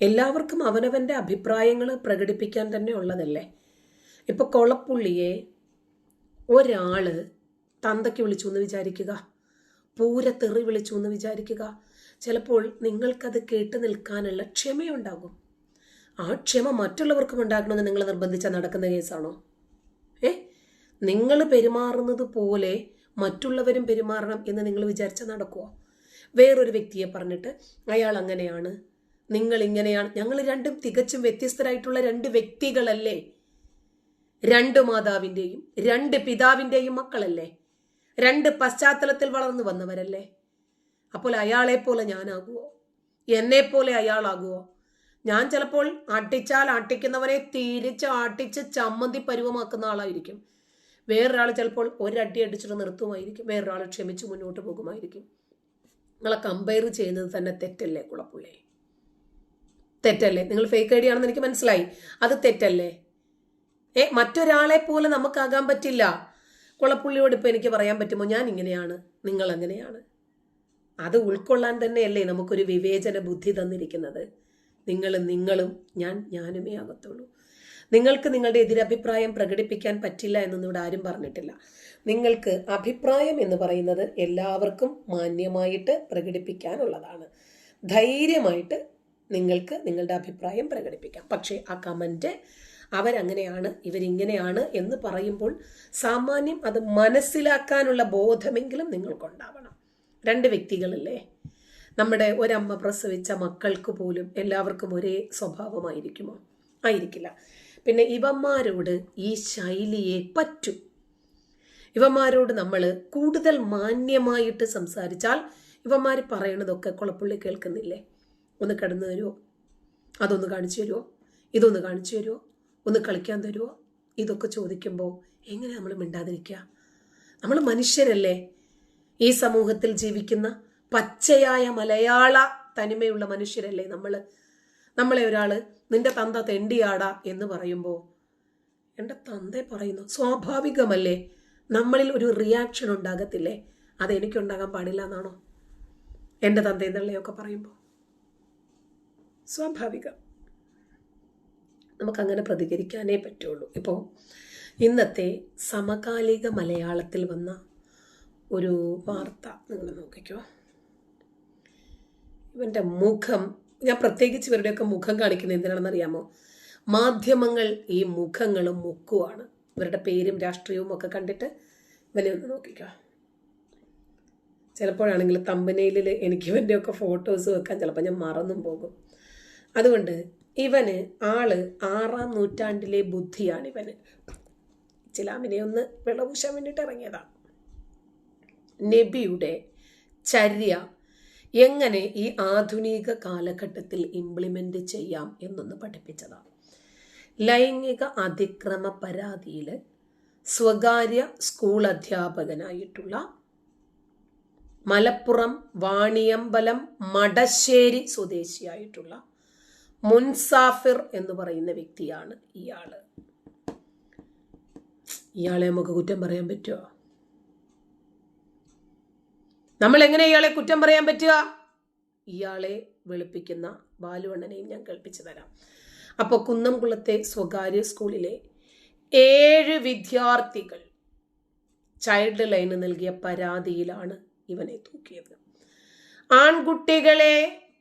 എല്ലാവർക്കും അവനവന്റെ അഭിപ്രായങ്ങൾ പ്രകടിപ്പിക്കാൻ തന്നെ ഉള്ളതല്ലേ? ഇപ്പം കൊളപ്പുള്ളിയെ ഒരാൾ തന്തയ്ക്ക് വിളിച്ചു എന്ന് വിചാരിക്കുക തെറി വിളിച്ചു എന്ന് വിചാരിക്കുക ചിലപ്പോൾ നിങ്ങൾക്കത് കേട്ട് നിൽക്കാനുള്ള ക്ഷമയുണ്ടാകും. ആ ക്ഷമ മറ്റുള്ളവർക്കും ഉണ്ടാകണമെന്ന് നിങ്ങൾ നിർബന്ധിച്ചാൽ നടക്കുന്ന കേസാണോ? ഏ? നിങ്ങൾ പെരുമാറുന്നത് പോലെ മറ്റുള്ളവരും പെരുമാറണം എന്ന് നിങ്ങൾ വിചാരിച്ചാൽ നടക്കുമോ വേറൊരു വ്യക്തിയെ പറഞ്ഞിട്ട് അയാൾ അങ്ങനെയാണ് നിങ്ങൾ ഇങ്ങനെയാണ് ഞങ്ങൾ രണ്ടും തികച്ചും വ്യത്യസ്തരായിട്ടുള്ള രണ്ട് വ്യക്തികളല്ലേ? രണ്ട് മാതാവിന്റെയും രണ്ട് പിതാവിന്റെയും മക്കളല്ലേ? രണ്ട് പശ്ചാത്തലത്തിൽ വളർന്നു വന്നവരല്ലേ? അപ്പോൾ അയാളെ പോലെ ഞാനാകുമോ എന്നെപ്പോലെ പോലെ അയാളാകുമോ ഞാൻ ചിലപ്പോൾ അട്ടിച്ചാൽ അട്ടിക്കുന്നവനെ തിരിച്ച് ആട്ടിച്ച് ചമ്മന്തി പരുവമാക്കുന്ന ആളായിരിക്കും. വേറൊരാൾ ചിലപ്പോൾ ഒരടി അടിച്ചിട്ട് നിർത്തുമായിരിക്കും. വേറൊരാൾ ക്ഷമിച്ച് മുന്നോട്ട് പോകുമായിരിക്കും. നിങ്ങളെ കമ്പയർ ചെയ്യുന്നത് തന്നെ തെറ്റല്ലേ കുളപ്പുള്ളേ? തെറ്റല്ലേ? നിങ്ങൾ ഫേക്ക് ഐഡി ആണെന്ന് എനിക്ക് മനസ്സിലായി. അത് തെറ്റല്ലേ? ഏ മറ്റൊരാളെ പോലെ നമുക്കാകാൻ പറ്റില്ല. കുളപ്പുള്ളിയോട് ഇപ്പോൾ എനിക്ക് പറയാൻ പറ്റുമോ? ഞാൻ ഇങ്ങനെയാണ്. നിങ്ങൾ അങ്ങനെയാണ്. അത് ഉൾക്കൊള്ളാൻ തന്നെയല്ലേ നമുക്കൊരു വിവേചന ബുദ്ധി തന്നിരിക്കുന്നത്. നിങ്ങൾ നിങ്ങളും ഞാൻ ഞാനുമേ ആകത്തുള്ളൂ. നിങ്ങൾക്ക് നിങ്ങളുടെ എതിരഭിപ്രായം പ്രകടിപ്പിക്കാൻ പറ്റില്ല എന്നൊന്നും ഇവിടെ ആരും പറഞ്ഞിട്ടില്ല. നിങ്ങൾക്ക് അഭിപ്രായം എന്ന് പറയുന്നത് എല്ലാവർക്കും മാന്യമായിട്ട് പ്രകടിപ്പിക്കാനുള്ളതാണ്. ധൈര്യമായിട്ട് നിങ്ങൾക്ക് നിങ്ങളുടെ അഭിപ്രായം പ്രകടിപ്പിക്കാം. പക്ഷേ ആ കമന്റ് അവരങ്ങനെയാണ് ഇവരിങ്ങനെയാണ് എന്ന് പറയുമ്പോൾ സാമാന്യം അത് മനസ്സിലാക്കാനുള്ള ബോധമെങ്കിലും നിങ്ങൾക്കുണ്ടാവണം. രണ്ട് വ്യക്തികളല്ലേ? നമ്മുടെ ഒരമ്മ പ്രസവിച്ച മക്കൾക്ക് പോലും എല്ലാവർക്കും ഒരേ സ്വഭാവമായിരിക്കുമോ? ആയിരിക്കില്ല. പിന്നെ ഇവന്മാരോട് ഈ ശൈലിയെ പറ്റും. ഇവന്മാരോട് നമ്മൾ കൂടുതൽ മാന്യമായിട്ട് സംസാരിച്ചാൽ ഇവന്മാർ പറയണതൊക്കെ കുളപ്പുള്ളി കേൾക്കുന്നില്ലേ? ഒന്ന് കടന്നു തരുമോ അതൊന്ന് കാണിച്ചു തരുമോ ഇതൊന്ന് കാണിച്ചു തരുമോ ഒന്ന് കളിക്കാൻ തരുമോ ഇതൊക്കെ ചോദിക്കുമ്പോൾ എങ്ങനെ നമ്മൾ മിണ്ടാതിരിക്കുക നമ്മൾ മനുഷ്യരല്ലേ? ഈ സമൂഹത്തിൽ ജീവിക്കുന്ന പച്ചയായ മലയാള തനിമയുള്ള മനുഷ്യരല്ലേ നമ്മൾ നമ്മളെ ഒരാൾ നിന്റെ തന്ത തെണ്ടിയാടാ എന്ന് പറയുമ്പോൾ എന്റെ തന്തെ പറയുന്നു. സ്വാഭാവികമല്ലേ? നമ്മളിൽ ഒരു റിയാക്ഷൻ ഉണ്ടാകത്തില്ലേ? അത് എനിക്കുണ്ടാകാൻ പാടില്ല എന്നാണോ? എന്റെ തള്ളയൊക്കെ പറയുമ്പോൾ സ്വാഭാവികം. നമുക്കങ്ങനെ പ്രതികരിക്കാനേ പറ്റുള്ളൂ. ഇപ്പോൾ ഇന്നത്തെ സമകാലിക മലയാളത്തിൽ വന്ന ഒരു വാർത്ത നിങ്ങൾ നോക്കിക്കോ. ഇവന്റെ മുഖം ഞാൻ പ്രത്യേകിച്ച് ഇവരുടെയൊക്കെ മുഖം കാണിക്കുന്നത് എന്തിനാണെന്ന് അറിയാമോ? മാധ്യമങ്ങൾ ഈ മുഖങ്ങളും മുക്കുമാണ് ഇവരുടെ പേരും രാഷ്ട്രീയവും ഒക്കെ കണ്ടിട്ട് ഇവനെ ഒന്ന് നോക്കിക്കോ. ചിലപ്പോഴാണെങ്കിൽ തമ്പനയിലിൽ എനിക്ക് ഇവന്റെയൊക്കെ ഫോട്ടോസ് വെക്കാൻ ചിലപ്പോൾ ഞാൻ മറന്നും പോകും. അതുകൊണ്ട് ഇവന് ആൾ ആറാം നൂറ്റാണ്ടിലെ ബുദ്ധിയാണ് ഇവന് ഇസ്ലാമിനെ ഒന്ന് വിളവൂശാൻ വേണ്ടിയിട്ട് ഇറങ്ങിയതാണ് നബിയുടെ ചര്യ എങ്ങനെ ഈ ആധുനിക കാലഘട്ടത്തിൽ ഇംപ്ലിമെന്റ് ചെയ്യാം എന്നൊന്ന് പഠിപ്പിച്ചതാണ് ലൈംഗിക അതിക്രമ പരാതിയിൽ സ്വകാര്യ സ്കൂൾ അധ്യാപകനായിട്ടുള്ള മലപ്പുറം വാണിയമ്പലം മടശ്ശേരി സ്വദേശിയായിട്ടുള്ള മുൻസാഫിർ എന്ന് പറയുന്ന വ്യക്തിയാണ് ഇയാൾ ഇയാളെ നമുക്ക് കുറ്റം പറയാൻ പറ്റുമോ നമ്മൾ എങ്ങനെ ഇയാളെ കുറ്റം പറയാൻ പറ്റുക? ഇയാളെ വെളുപ്പിക്കുന്ന ബാലുവണ്ണനെയും ഞാൻ കേൾപ്പിച്ചു തരാം. അപ്പോൾ കുന്നംകുളത്തെ സ്വകാര്യ സ്കൂളിലെ ഏഴ് വിദ്യാർത്ഥികൾ ചൈൽഡ് ലൈന് നൽകിയ പരാതിയിലാണ് ഇവനെ തൂക്കിയത്. ആൺകുട്ടികളെ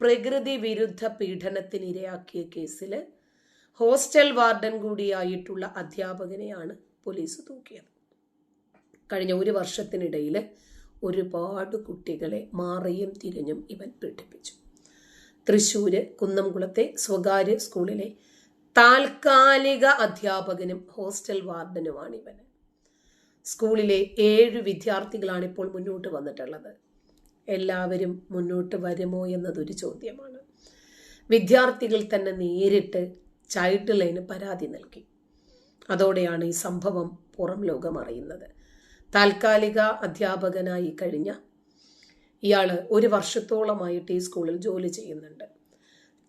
പ്രകൃതി വിരുദ്ധ പീഡനത്തിനിരയാക്കിയ കേസിൽ ഹോസ്റ്റൽ വാർഡൻ കൂടിയായിട്ടുള്ള അധ്യാപകനെയാണ് പോലീസ് തൂക്കിയത്. കഴിഞ്ഞ ഒരു വർഷത്തിനിടയിൽ ഒരുപാട് കുട്ടികളെ മാറിയും തിരിഞ്ഞും ഇവൻ പീഡിപ്പിച്ചു. തൃശ്ശൂര് കുന്നംകുളത്തെ സ്വകാര്യ സ്കൂളിലെ താൽക്കാലിക അധ്യാപകനും ഹോസ്റ്റൽ വാർഡനുമാണ് ഇവൻ സ്കൂളിലെ ഏഴ് വിദ്യാർത്ഥികളാണ് ഇപ്പോൾ മുന്നോട്ട് വന്നിട്ടുള്ളത്. എല്ലാവരും മുന്നോട്ട് വരുമോ എന്നതൊരു ചോദ്യമാണ്. വിദ്യാർത്ഥികൾ തന്നെ നേരിട്ട് ചൈൽഡ് ലൈന് പരാതി നൽകി. അതോടെയാണ് ഈ സംഭവം പുറം ലോകം അറിയുന്നത്. താൽക്കാലിക അധ്യാപകനായി കഴിഞ്ഞ ഇയാൾ ഒരു വർഷത്തോളമായിട്ട് ഈ സ്കൂളിൽ ജോലി ചെയ്യുന്നുണ്ട്.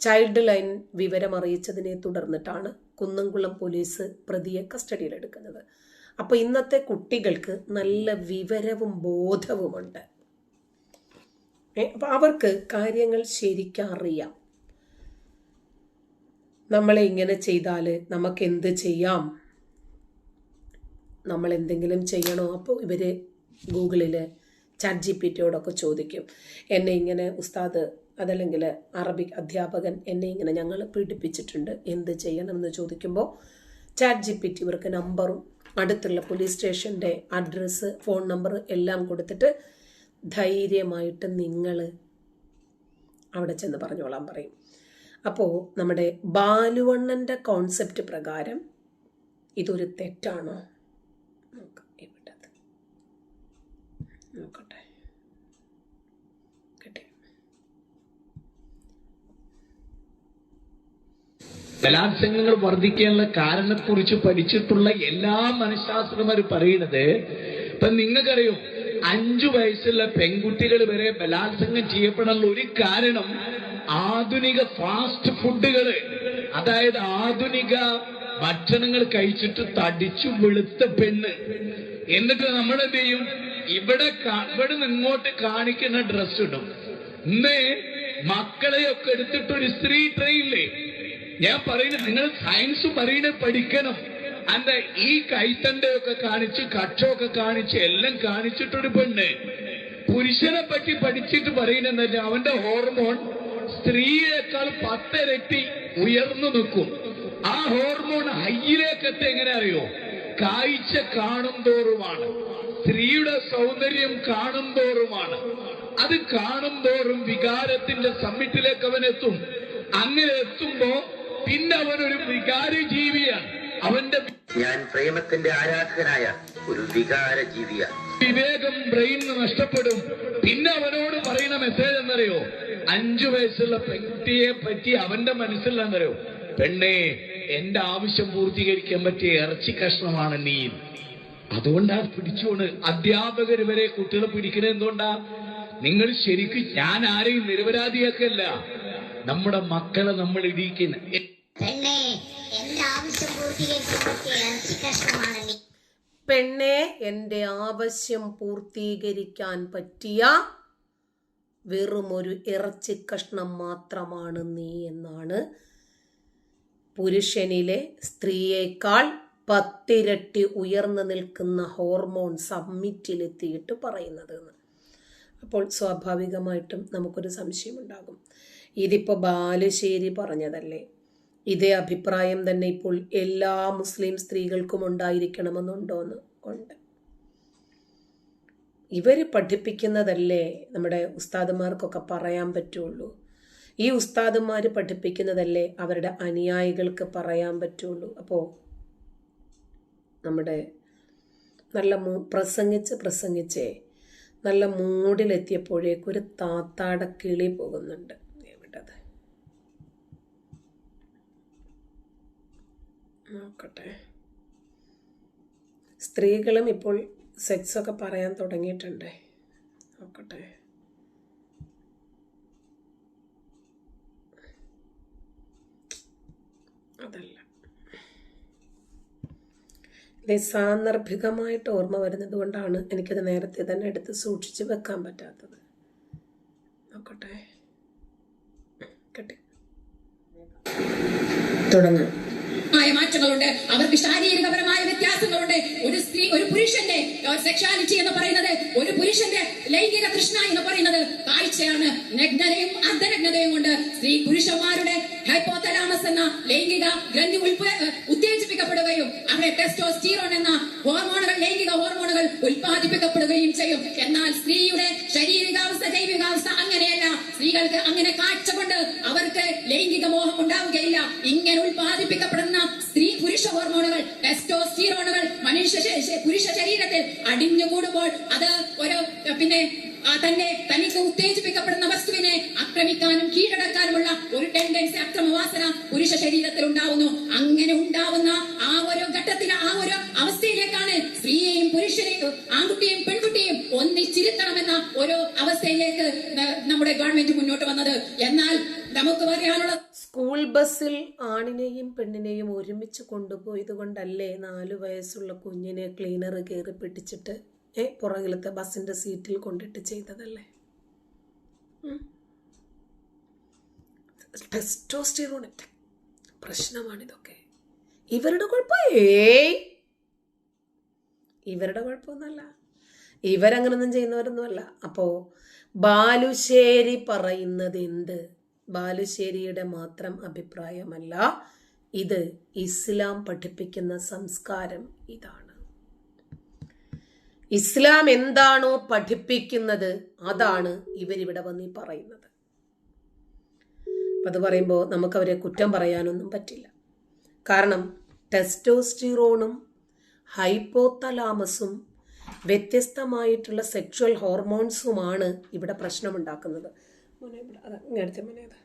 ചൈൽഡ് ലൈൻ വിവരം അറിയിച്ചതിനെ തുടർന്നിട്ടാണ് കുന്നംകുളം പോലീസ് പ്രതിയെ കസ്റ്റഡിയിലെടുക്കുന്നത്. അപ്പോൾ ഇന്നത്തെ കുട്ടികൾക്ക് നല്ല വിവരവും ബോധവുമുണ്ട് ഏ, അപ്പൊ അവർക്ക് കാര്യങ്ങൾ ശരിക്കും അറിയാം നമ്മളെ ഇങ്ങനെ ചെയ്താൽ നമുക്ക് എന്ത് ചെയ്യാം നമ്മൾ എന്തെങ്കിലും ചെയ്യണോ അപ്പോൾ ഇവർ ഗൂഗിളിൽ ചാറ്റ് ജി പി ടിയോടൊക്കെ ചോദിക്കും. എന്നെ ഇങ്ങനെ ഉസ്താദ് അതല്ലെങ്കിൽ അറബിക് അധ്യാപകൻ എന്നെ ഇങ്ങനെ ഞങ്ങൾ പീഡിപ്പിച്ചിട്ടുണ്ട്. എന്ത് ചെയ്യണം എന്ന് ചോദിക്കുമ്പോൾ ചാറ്റ് ജി പി ടി ഇവർക്ക് നമ്പറും അടുത്തുള്ള പോലീസ് സ്റ്റേഷന്റെ അഡ്രസ്സ് ഫോൺ നമ്പർ എല്ലാം കൊടുത്തിട്ട് ധൈര്യമായിട്ട് നിങ്ങൾ അവിടെ ചെന്ന് പറഞ്ഞോളാൻ പറയും. അപ്പോൾ നമ്മുടെ ബാലുവണ്ണന്റെ കോൺസെപ്റ്റ് പ്രകാരം ഇതൊരു തെറ്റാണോ? നോക്കട്ടെ. കിട്ടി. ബലാത്സംഗങ്ങൾ വർദ്ധിക്കാനുള്ള കാരണത്തെക്കുറിച്ച് പഠിച്ചിട്ടുള്ള എല്ലാ മനഃശാസ്ത്രന്മാരും പറയുന്നത് ഇപ്പൊ നിങ്ങൾക്കറിയോ? അഞ്ചു വയസ്സുള്ള പെൺകുട്ടികൾ വരെ ബലാത്സംഗം ചെയ്യപ്പെടാനുള്ള ഒരു കാരണം ആധുനിക ഫാസ്റ്റ് ഫുഡുകൾ അതായത് ആധുനിക ഭക്ഷണങ്ങൾ കഴിച്ചിട്ട് തടിച്ചു വെളുത്ത പെണ്ണ്. എന്നിട്ട് നമ്മൾ എന്ത് ചെയ്യും? ഇവിടെ ഇവിടെ നിന്ന് ഇങ്ങോട്ട് കാണിക്കുന്ന ഡ്രസ് ഇടും. ഇന്ന് മക്കളെയൊക്കെ എടുത്തിട്ട് ഒരു സ്ത്രീ ട്രെയിനില്ലേ ഞാൻ പറയുന്നത് നിങ്ങൾ സയൻസ് പറയുന്നത് പഠിക്കണം. അല്ല ഈ കൈത്തണ്ടയൊക്കെ കാണിച്ച് കക്ഷമൊക്കെ കാണിച്ച് എല്ലാം കാണിച്ചിട്ടൊരു പെണ്ണ്. പുരുഷനെ പറ്റി പഠിച്ചിട്ട് പറയുന്നതല്ല അവന്റെ ഹോർമോൺ സ്ത്രീയേക്കാൾ പത്തിരട്ടി ഉയർന്നു നിൽക്കും. ആ ഹോർമോൺ ഹൈയിലേക്ക് എത്തി എങ്ങനെ അറിയോ? കാഴ്ച കാണും തോറുമാണ് സ്ത്രീയുടെ സൗന്ദര്യം കാണും തോറുമാണ് അത് കാണും തോറും വികാരത്തിന്റെ സമ്മിറ്റിലേക്ക് അവൻ എത്തും. അങ്ങനെ എത്തുമ്പോ പിന്നെ അവനൊരു ഒരു വികാര ജീവിയാണ് അവന്റെ ഞാൻ പ്രേമത്തിന്റെ ആരാധകനായ ഒരു വികാര ജീവിയാണ് വിവേകം ബ്രെയിൻ നഷ്ടപ്പെടും. പിന്നെ അവനോട് പറയുന്ന മെസ്സേജ് എന്നറിയോ അഞ്ചു വയസ്സുള്ള പെൺകുട്ടിയെ പറ്റി അവന്റെ മനസ്സിൽ എന്നറിയോ പെണ്ണേ എന്റെ ആവശ്യം പൂർത്തീകരിക്കാൻ പറ്റിയ ഇറച്ചി കഷ്ണമാണ് നീ. അതുകൊണ്ടാ പിടിച്ചോണ്. അധ്യാപകർ വരെ കുട്ടികളെ പിടിക്കുന്നത് എന്തുകൊണ്ടാ? നിങ്ങൾ ശരിക്കും ഞാൻ ആരെയും നിരപരാധിയാക്കല്ല. നമ്മുടെ മക്കളെ നമ്മൾ ഇടിക്കുന്ന പെണ്ണെ എന്റെ ആവശ്യം പൂർത്തീകരിക്കാൻ പറ്റിയ വെറും ഒരു ഇറച്ചി കഷ്ണം മാത്രമാണ് നീ എന്നാണ് പുരുഷനിലെ സ്ത്രീയേക്കാൾ പത്തിരട്ടി ഉയർന്നു നിൽക്കുന്ന ഹോർമോൺ സമ്മിറ്റിലെത്തിയിട്ട് പറയുന്നത് അപ്പോൾ സ്വാഭാവികമായിട്ടും നമുക്കൊരു സംശയമുണ്ടാകും. ഇതിപ്പോൾ ബാലുശ്ശേരി പറഞ്ഞതല്ലേ? ഇതേ അഭിപ്രായം തന്നെ ഇപ്പോൾ എല്ലാ മുസ്ലിം സ്ത്രീകൾക്കും ഉണ്ടായിരിക്കണമെന്നുണ്ടോന്ന് ഉണ്ട്. ഇവർ പഠിപ്പിക്കുന്നതല്ലേ നമ്മുടെ ഉസ്താദുമാർക്കൊക്കെ പറയാൻ പറ്റുള്ളൂ? ഈ ഉസ്താദുമാർ പഠിപ്പിക്കുന്നതല്ലേ അവരുടെ അനുയായികൾക്ക് പറയാൻ പറ്റുള്ളൂ? അപ്പോൾ നമ്മുടെ നല്ല മൂ പ്രസംഗിച്ച് പ്രസംഗിച്ചേ നല്ല മൂടിലെത്തിയപ്പോഴേക്കൊരു താത്താട കിളി പോകുന്നുണ്ട്. എവിടത്? നോക്കട്ടെ. സ്ത്രീകളും ഇപ്പോൾ സെക്സ് ഒക്കെ പറയാൻ തുടങ്ങിയിട്ടുണ്ട്. നോക്കട്ടെ. അതല്ല. ഇത് സാന്ദർഭികമായിട്ട് ഓർമ്മ വരുന്നത് കൊണ്ടാണ് എനിക്കത് നേരത്തെ തന്നെ എടുത്ത് സൂക്ഷിച്ച് വെക്കാൻ പറ്റാത്തത്. നോക്കട്ടെ. കട്ടി. തുടങ്ങാം. മായ മാറ്റങ്ങളുണ്ട്. അവർക്ക് ശാരീരികപരമായ വ്യത്യാസങ്ങളുണ്ട്. ഒരു സ്ത്രീ ഒരു പുരുഷന്റെ സെക്ഷാലിറ്റി എന്ന് പറയുന്നത് ഒരു പുരുഷന്റെ ലൈംഗിക തൃഷ്ണ എന്ന് പറയുന്നത് കാഴ്ചയാണ്. നഗ്നതയും അർദ്ധനഗ്നതയും കൊണ്ട് സ്ത്രീ പുരുഷന്മാരുടെ ഹൈപ്പോതലാമസ് എന്ന ലൈംഗിക ഗ്രന്ഥി ഉത്തേജിപ്പിക്കപ്പെടുകയും അവിടെ ടെസ്റ്റോസ്റ്റീറോൺ എന്ന ഹോർമോണുകൾ ലൈംഗിക ഹോർമോണുകൾ ഉൽപ്പാദിപ്പിക്കപ്പെടുകയും ചെയ്യും. എന്നാൽ സ്ത്രീയുടെ ശാരീരികാവസ്ഥ ജൈവികാവസ്ഥ അങ്ങനെയല്ല. സ്ത്രീകൾക്ക് അങ്ങനെ കാഴ്ച കൊണ്ട് അവർക്ക് ലൈംഗിക മോഹം ഉണ്ടാവുകയില്ല ഇങ്ങനെ ഉൽപ്പാദിപ്പിക്കപ്പെടുന്ന സ്ത്രീ പുരുഷ ഹോർമോണുകൾ ടെസ്റ്റോസ്റ്റീറോണുകൾ മനുഷ്യ ശ- ശ- പുരുഷ ശരീരത്തിൽ അടിഞ്ഞുകൂടുമ്പോൾ അത് ഒരു അഹ് പിന്നെ ആ തന്നെ തനിക്ക് ഉത്തേജിപ്പിക്കപ്പെടുന്ന വസ്തുവിനെ ആക്രമിക്കാനും കീഴടക്കാനുമുള്ള ഒരു ടെൻഡൻസി അക്രമവാസന പുരുഷ ശരീരത്തിൽ ഉണ്ടാവുന്നു. അങ്ങനെ ഉണ്ടാവുന്ന ആ ഒരു ഘട്ടത്തിന് ആ ഒരു അവസ്ഥയിലേക്കാണ് സ്ത്രീയെയും പുരുഷനെയും ആൺകുട്ടിയെയും പെൺകുട്ടിയെയും ഒന്നിച്ചിരുത്തണമെന്ന ഒരു അവസ്ഥയിലേക്ക് നമ്മുടെ ഗവൺമെന്റ് മുന്നോട്ട് വന്നത്. എന്നാൽ നമുക്ക് പറയാനുള്ള സ്കൂൾ ബസ്സിൽ ആണിനെയും പെണ്ണിനെയും ഒരുമിച്ച് കൊണ്ടുപോയത് കൊണ്ടല്ലേ നാലു വയസ്സുള്ള കുഞ്ഞിനെ ക്ലീനർ കയറി പിടിച്ചിട്ട് പുറകിലത്തെ ബസ്സിന്റെ സീറ്റിൽ കൊണ്ടിട്ട് ചെയ്തതല്ലേ? ടെസ്റ്റോസ്റ്റിറോൺ പ്രശ്നമാണിതൊക്കെ. ഇവരുടെ കുഴപ്പം? ഇവരുടെ കുഴപ്പമൊന്നുമല്ല. ഇവരങ്ങനൊന്നും ചെയ്യുന്നവരൊന്നുമല്ല. അപ്പോൾ ബാലുശ്ശേരി പറയുന്നത് എന്ത് ബാലുശ്ശേരിയുടെ മാത്രം അഭിപ്രായമല്ല. ഇത് ഇസ്ലാം പഠിപ്പിക്കുന്ന സംസ്കാരം ഇതാണ്. ഇസ്ലാം എന്താണോ പഠിപ്പിക്കുന്നത് അതാണ് ഇവരിവിടെ വന്ന് പറയുന്നത്. അത് പറയുമ്പോൾ നമുക്കവരെ കുറ്റം പറയാനൊന്നും പറ്റില്ല. കാരണം ടെസ്റ്റോസ്റ്റിറോണും ഹൈപ്പോത്തലാമസും വ്യത്യസ്തമായിട്ടുള്ള സെക്ഷുവൽ ഹോർമോൺസുമാണ് ഇവിടെ പ്രശ്നമുണ്ടാക്കുന്നത്. മോനെ ഇവിടെ അതാ അത്.